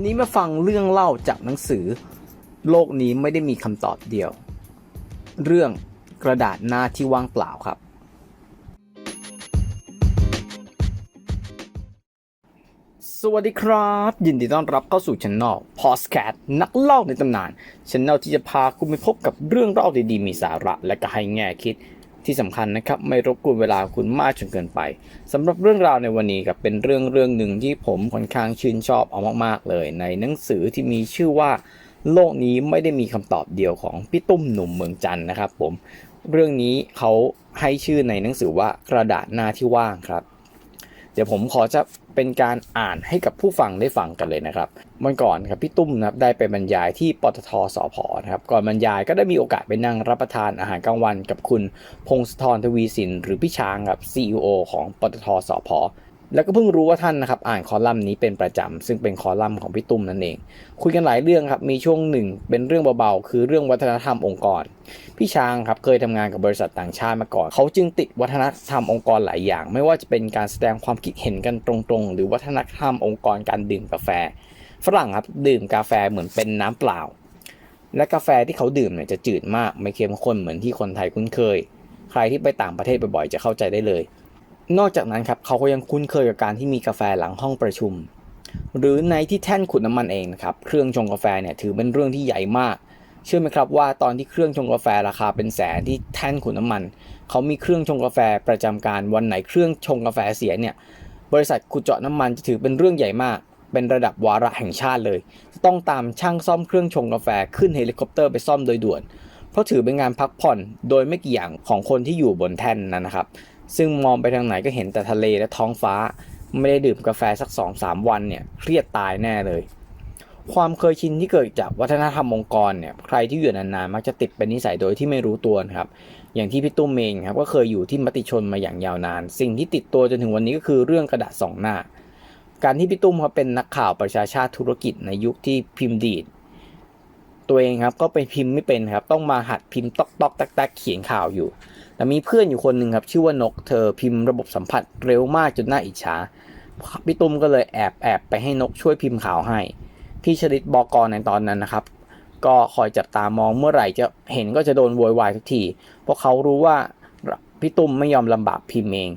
ันนี้มาฟังเรื่องเล่าจากหนังสือ โลกนี้ไม่ได้มีคำตอบเดียว เรื่องกระดาษหน้าที่ว่างเปล่าครับ สวัสดีครับ ยินดีต้อนรับเข้าสู่ช anel p o d c a s t นักเล่าในตำนานช anel ที่จะพาคุณไปพบกับเรื่องเล่าดีๆ มีสาระและก็ให้แง่คิด ที่สำคัญนะครับไม่รบกวนเวลาคุณมากจนเกินไปสำหรับเรื่องราวในวันนี้ครับเป็นเรื่องเรื่องหนึ่งที่ผมค่อนข้างชื่นชอบเอามากๆเลย ในหนังสือที่มีชื่อว่า โลกนี้ไม่ได้มีคำตอบเดียวของพี่ตุ้มหนุ่มเมืองจันทร์นะครับผมเรื่องนี้เขาให้ชื่อในหนังสือว่ากระดาษหน้าที่ว่างครับ ดี๋ยวผมขอจะเป็นการอ่านให้กับผู้ฟังได้ฟังกันเลยนะครับเมื่อก่อนครับพี่ตุ้มนะครับได้ไปบรรยายที่ปตทสพนะครับก่อนบรรยายก็ได้มีโอกาสไปนั่งรับประทานอาหารกลางวันกับคุณพงศธรทวีสินหรือพี่ช้างครับ CEO ของปตทสพ แล้วก็เพิ่งรู้ว่าท่านนะครับอ่านคอลัมน์นี้เป็นประจำซึ่งเป็นคอลัมน์ของพี่ตุ้มนั่นเอง คุยกันหลายเรื่องครับมีช่วงหนึ่งเป็นเรื่องเบาๆ คือเรื่องวัฒนธรรมองค์กร พี่ช้างครับเคยทำงานกับบริษัทต่างชาติมาก่อน เขาจึงติดวัฒนธรรมองค์กรหลายอย่าง ไม่ว่าจะเป็นการแสดงความคิดเห็นกันตรงๆ หรือวัฒนธรรมองค์กรการดื่มกาแฟ ฝรั่งครับดื่มกาแฟเหมือนเป็นน้ำเปล่า และกาแฟที่เขาดื่มเนี่ยจะจืดมากไม่เข้มข้นเหมือนที่คนไทยคุ้นเคย ใครที่ไปต่างประเทศบ่อยๆจะเข้าใจได้เลย นอกจากนั้นครับเขาก็ยังคุ้นเคยกับการที่มีกาแฟหลังห้องประชุม หรือในที่แท่นขุดน้ำมันเองนะครับเครื่องชงกาแฟเนี่ยถือเป็นเรื่องที่ใหญ่มาก เชื่อไหมครับว่าตอนที่เครื่องชงกาแฟราคาเป็นแสนที่แท่นขุดน้ำมัน เขามีเครื่องชงกาแฟประจำการวันไหนเครื่องชงกาแฟเสียเนี่ยบริษัทขุดเจาะน้ำมันจะถือเป็นเรื่องใหญ่มาก เป็นระดับวาระแห่งชาติเลย ต้องตามช่างซ่อมเครื่องชงกาแฟขึ้นเฮลิคอปเตอร์ไปซ่อมโดยด่วน เพราะถือเป็นงานพักผ่อนโดยไม่กี่อย่างของคนที่อยู่บนแท่นนั้นนะครับ ซึ่งมองไปทางไหนก็เห็นแต่ทะเลและท้องฟ้า ไม่ได้ดื่มกาแฟสัก2-3วันเนี่ยเครียดตายแน่เลย ความเคยชินที่เกิดจากวัฒนธรรมองค์กรเนี่ยใครที่อยู่นานๆมักจะติดเป็นนิสัยโดยที่ไม่รู้ตัวนะครับ อย่างที่พี่ตุ้มเองครับก็เคยอยู่ที่มติชนมาอย่างยาวนาน สิ่งที่ติดตัวจนถึงวันนี้ก็คือเรื่องกระดาษสองหน้า การที่พี่ตุ้มเขาเป็นนักข่าวประชาชาติธุรกิจในยุคที่พิมพ์ดีดตัวเองครับก็ไปพิมพ์ไม่เป็นครับต้องมาหัดพิมพ์ตอกตอกแตกแตกเขียนข่าวอยู่ แต่มีเพื่อนอยู่คนหนึ่งครับ ชื่อว่านกเธอพิมพ์ระบบสัมผัสเร็วมากจนน่าอิจฉาพี่ตุ้มก็เลยแอบแอบไปให้นกช่วยพิมพ์ข่าวให้ พี่ชลิตบอกรในตอนนั้นนะครับ ก็คอยจับตามองเมื่อไหร่จะเห็นก็จะโดนโวยวายทุกทีเพราะเขารู้ว่าพี่ตุ้มไม่ยอมลำบากพิมพ์เอง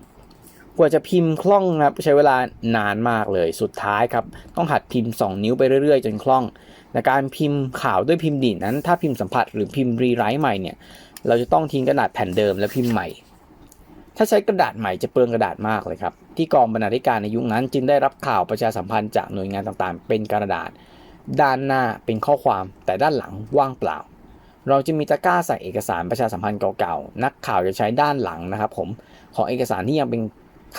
กว่าจะพิมพ์คล่องครับใช้เวลานานมากเลยสุดท้ายครับ ต้องหัดพิมพ์ 2 นิ้วไปเรื่อยๆ จนคล่องในการพิมพ์ข่าวด้วยพิมพ์ดีดนั้น ถ้าพิมพ์สัมผัสหรือพิมพ์รีไรต์ใหม่เนี่ย เราจะต้องทิ้งกระดาษแผ่นเดิมและพิมพ์ใหม่ ถ้าใช้กระดาษใหม่จะเปลืองกระดาษมากเลยครับ ที่กองบรรณาธิการในยุคนั้น จึงได้รับข่าวประชาสัมพันธ์จากหน่วยงานต่างๆ เป็นกระดาษ ด้านหน้าเป็นข้อความแต่ด้านหลังว่างเปล่า เราจะมีตะกร้าใส่เอกสารประชาสัมพันธ์เก่าๆ นักข่าวจะใช้ด้านหลังนะครับผมของเอกสารที่ยังเป็น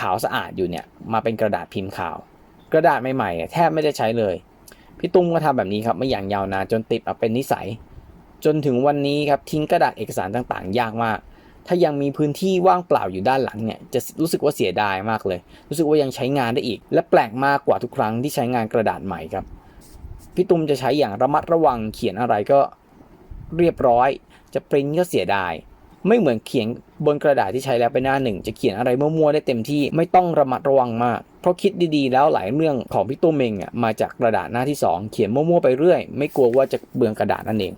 ขาวสะอาดอยู่เนี่ยมาเป็นกระดาษพิมพ์ข่าว กระดาษใหม่ๆแทบไม่ได้ใช้เลยพี่ตุ้มก็ทำแบบนี้ครับม่อย่างยาวนานจนติดมาเป็นนิสัย จนถึงวันนี้ครับทิ้งกระดาษเอกสารต่างๆ ยากมาก ถ้ายังมีพื้นที่ว่างเปล่าอยู่ด้านหลังเนี่ยจะรู้สึกว่าเสียดายมากเลย รู้สึกว่ายังใช้งานได้อีก และแปลกมากกว่าทุกครั้งที่ใช้งานกระดาษใหม่ครับพี่ตุ้มจะใช้อย่างระมัดระวังเขียนอะไรก็เรียบร้อย จะปริ้นก็เสียดาย ไม่เหมือนเขียนบนกระดาษที่ใช้แล้วไปหน้าหนึ่ง จะเขียนอะไรมั่วๆได้เต็มที่ไม่ต้องระมัดระวังมาก เพราะคิดดีๆ แล้วหลายเรื่องของพี่ตุ้มเองอะมาจากกระดาษหน้าที่สองเขียนมั่วๆไปเรื่อย ไม่กลัวว่าจะเบืองกระดาษนั่นเอง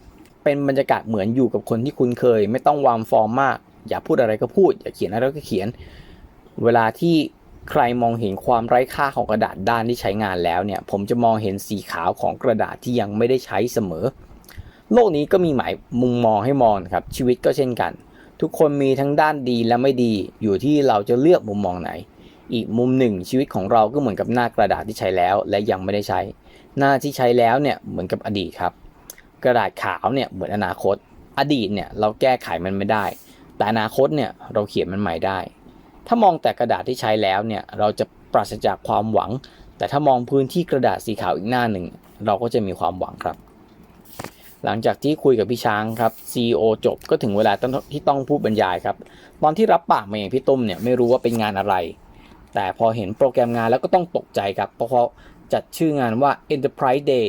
เป็นบรรยากาศเหมือนอยู่กับคนที่คุ้นเคย ไม่ต้องวางฟอร์มมาก อย่าพูดอะไรก็พูด อย่าเขียนอะไรก็เขียน เวลาที่ใครมองเห็นความไร้ค่าของกระดาษด้านที่ใช้งานแล้วเนี่ย ผมจะมองเห็นสีขาวของกระดาษที่ยังไม่ได้ใช้เสมอ โลกนี้ก็มีหมายมุมมองให้มองครับ ชีวิตก็เช่นกัน ทุกคนมีทั้งด้านดีและไม่ดี อยู่ที่เราจะเลือกมุมมองไหน อีกมุมหนึ่งชีวิตของเราก็เหมือนกับหน้ากระดาษที่ใช้แล้ว และยังไม่ได้ใช้ หน้าที่ใช้แล้วเนี่ยเหมือนกับอดีตครับ กระดาษขาวเนี่ยเหมือนอนาคต อดีตเนี่ยเราแก้ไขมันไม่ได้ แต่อนาคตเนี่ยเราเขียนมันใหม่ได้ ถ้ามองแต่กระดาษที่ใช้แล้วเนี่ยเราจะปราศจากความหวัง แต่ถ้ามองพื้นที่กระดาษสีขาวอีกหน้าหนึ่ง เราก็จะมีความหวังครับ หลังจากที่คุยกับพี่ช้างครับ CEO จบก็ถึงเวลาที่ต้องพูดบรรยายครับ ตอนที่รับปากมาอย่างพี่ตุ้มเนี่ยไม่รู้ว่าเป็นงานอะไร แต่พอเห็นโปรแกรมงานแล้วก็ต้องตกใจครับ เพราะเขาจัดชื่องานว่า Enterprise Day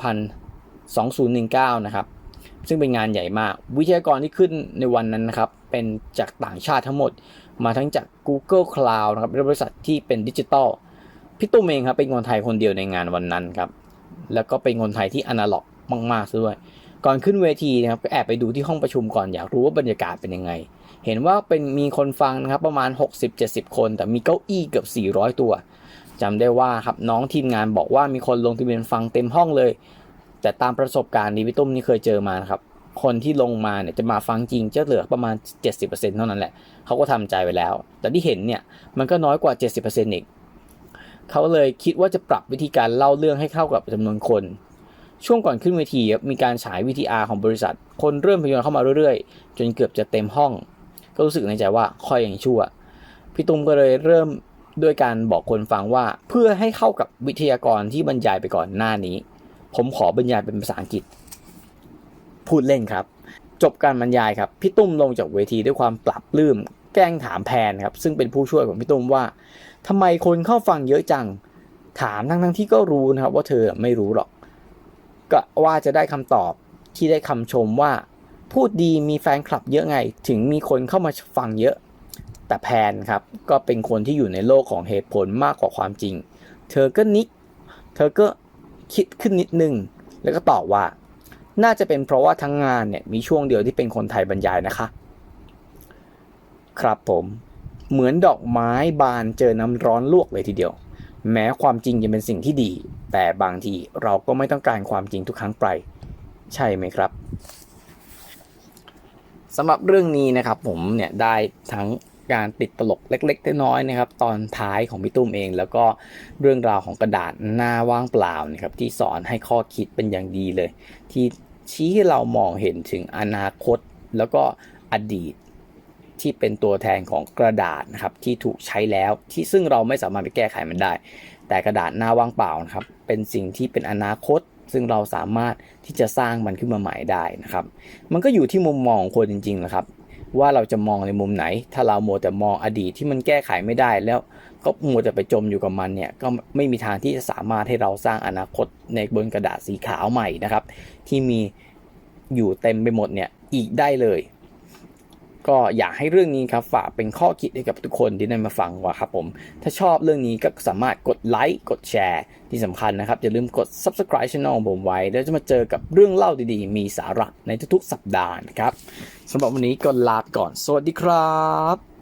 2000 2019 นะครับ ซึ่งเป็นงานใหญ่มาก วิทยากรที่ขึ้นในวันนั้นนะครับ เป็นจากต่างชาติทั้งหมด มาทั้งจาก Google Cloud นะครับบริษัทที่เป็นดิจิตอลพี่ตุ้มเองครับเป็นคนไทยคนเดียวในงานวันนั้นครับ แล้วก็เป็นคนไทยที่อนาล็อกมากๆซะด้วย ก่อนขึ้นเวทีนะครับก็แอบไปดูที่ห้องประชุมก่อนอยากรู้ว่าบรรยากาศเป็นยังไง เห็นว่าเป็นมีคนฟังนะครับประมาณ 60-70 คน แต่มีเก้าอี้เกือบ 400 ตัวจำได้ว่าครับน้องทีมงานบอกว่ามีคนลงทะเบียนฟังเต็มห้องเลย แต่ตามประสบการณ์ที่พี่ตุ้มนี่เคยเจอมานะครับ คนที่ลงมาเนี่ยจะมาฟังจริงจะเหลือประมาณ 70%เท่านั้นแหละเขาก็ทำใจไว้แล้ว แต่ที่เห็นเนี่ยมันก็น้อยกว่า 70%อีกเขาเลยคิดว่าจะปรับวิธีการเล่าเรื่องให้เข้ากับจำนวนคน ช่วงก่อนขึ้นเวทีมีการฉาย VTR ของบริษัท คนเริ่มพยอยเข้ามาเรื่อยๆ จนเกือบจะเต็มห้อง ก็รู้สึกในใจว่าค่อยยังชั่ว พี่ตุ้มก็เลยเริ่มด้วยการบอกคนฟังว่าเพื่อให้เข้ากับวิทยากรที่บรรยายไปก่อนหน้านี้ ผมขอบรรยายเป็นภาษาอังกฤษ พูดเล่นครับ จบการบรรยายครับ พี่ตุ้มลงจากเวทีด้วยความปรับลื้มแกล้งถามแพนครับ ซึ่งเป็นผู้ช่วยของพี่ตุ้มว่าทำไมคนเข้าฟังเยอะจัง ถามทั้งทั้งที่ก็รู้นะครับ ว่าเธอไม่รู้หรอก ก็ว่าจะได้คำตอบที่ได้คำชมว่า พูดดีมีแฟนคลับเยอะไง ถึงมีคนเข้ามาฟังเยอะ แต่แพนครับ ก็เป็นคนที่อยู่ในโลกของเหตุผลมากกว่าความจริง เธอก็นิก เธอก็ คิดขึ้นนิดนึง แล้วก็ตอบว่า น่าจะเป็นเพราะว่าทั้งงานเนี่ยมีช่วงเดียวที่เป็นคนไทยบรรยายนะคะ ครับผมเหมือนดอกไม้บานเจอน้ำร้อนลวกเลยทีเดียว แม้ความจริงจะเป็นสิ่งที่ดี แต่บางทีเราก็ไม่ต้องการความจริงทุกครั้งไป ใช่ไหมครับสำหรับเรื่องนี้นะครับผมเนี่ยได้ทั้ง การติดตลกเล็กๆน้อยๆนะครับ ตอนท้ายของพี่ตุ้มเอง แล้วก็เรื่องราวของกระดาษหน้าว่างเปล่านะครับ ที่สอนให้ข้อคิดเป็นอย่างดีเลย ที่ชี้ให้เรามองเห็นถึงอนาคต แล้วก็อดีตที่เป็นตัวแทนของกระดาษนะครับที่ถูกใช้แล้วที่ซึ่งเราไม่สามารถไปแก้ไขมันได้ แต่กระดาษหน้าว่างเปล่านะครับ เป็นสิ่งที่เป็นอนาคต ซึ่งเราสามารถที่จะสร้างมันขึ้นมาใหม่ได้นะครับ มันก็อยู่ที่มุมมองของคนจริงๆนะครับ ว่าเราจะมองในมุมไหน ถ้าเราโมแต่มองอดีตที่มันแก้ไขไม่ได้แล้วก็โมัวแต่ไปจมอยู่กับมันเนี่ยก็ไม่มีทางที่จะสามารถให้เราสร้างอนาคตในบนกระดาษสีขาวใหม่นะครับ ที่มีอยู่เต็มไปหมดเนี่ยอีกได้เลย ก็อยากให้เรื่องนี้ครับฝากเป็นข้อคิดให้กับทุกคนที่ได้มาฟังว่าครับผม ถ้าชอบเรื่องนี้ก็สามารถกดไลค์กดแชร์ที่สำคัญนะครับ อย่าลืมกด subscribe channel ของผมไว้ แล้วจะมาเจอกับเรื่องเล่าดีๆ มีสาระในทุกๆสัปดาห์นะครับสำหรับวันนี้ก็ลาไปก่อน สวัสดีครับ